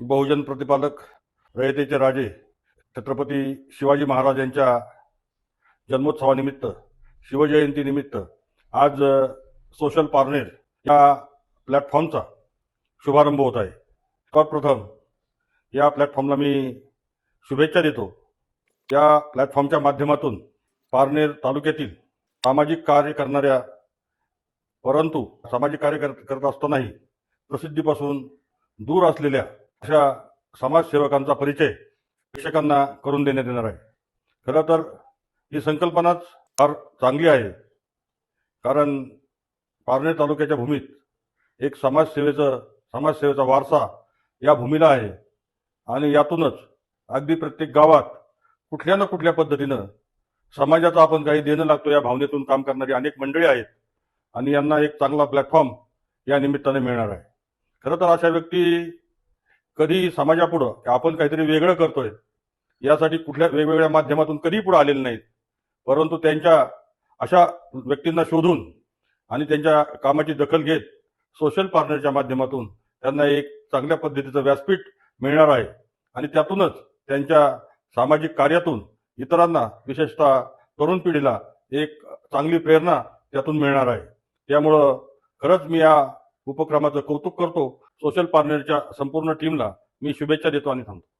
बहुजन प्रतिपादक रयतेचे राजे छत्रपती शिवाजी महाराज यांच्या जन्मोत्सवानिमित्त शिवजयंतीनिमित्त आज सोशल पार्नेर या प्लॅटफॉर्मचा शुभारंभ होत आहे. सर्वप्रथम या प्लॅटफॉर्मला मी शुभेच्छा देतो. या प्लॅटफॉर्मच्या माध्यमातून पारनेर तालुक्यातील सामाजिक कार्य करणाऱ्या परंतु सामाजिक कार्य करत करत असतानाही प्रसिद्धीपासून दूर असलेल्या अशा समाजसेवकांचा परिचय प्रेक्षकांना करून देण्यात येणार आहे. खरं तर ही संकल्पनाच फार चांगली आहे. कारण पारनेर तालुक्याच्या भूमीत एक समाजसेवेचं समाजसेवेचा वारसा या भूमीला आहे. आणि यातूनच अगदी प्रत्येक गावात कुठल्या ना कुठल्या पद्धतीनं समाजाचा आपण काही देणं लागतो या भावनेतून काम करणारी अनेक मंडळी आहेत. आणि यांना एक चांगला प्लॅटफॉर्म या निमित्ताने मिळणार आहे. खरं तर अशा व्यक्ती कधी समाजापुढं आपण काहीतरी वेगळं करतोय यासाठी कुठल्या वेगवेगळ्या माध्यमातून कधी पुढे आलेले नाहीत. परंतु त्यांच्या अशा व्यक्तींना शोधून आणि त्यांच्या कामाची दखल घेत सोशल पार्टनरच्या माध्यमातून त्यांना एक चांगल्या पद्धतीचं व्यासपीठ मिळणार आहे. आणि त्यातूनच त्यांच्या सामाजिक कार्यातून इतरांना विशेषतः तरुण पिढीला एक चांगली प्रेरणा त्यातून मिळणार आहे. त्यामुळं खरंच मी या उपक्रमाचं कौतुक करतो. सोशल पार्टनरच्या संपूर्ण टीमला मी शुभेच्छा देतो आणि थांबतो.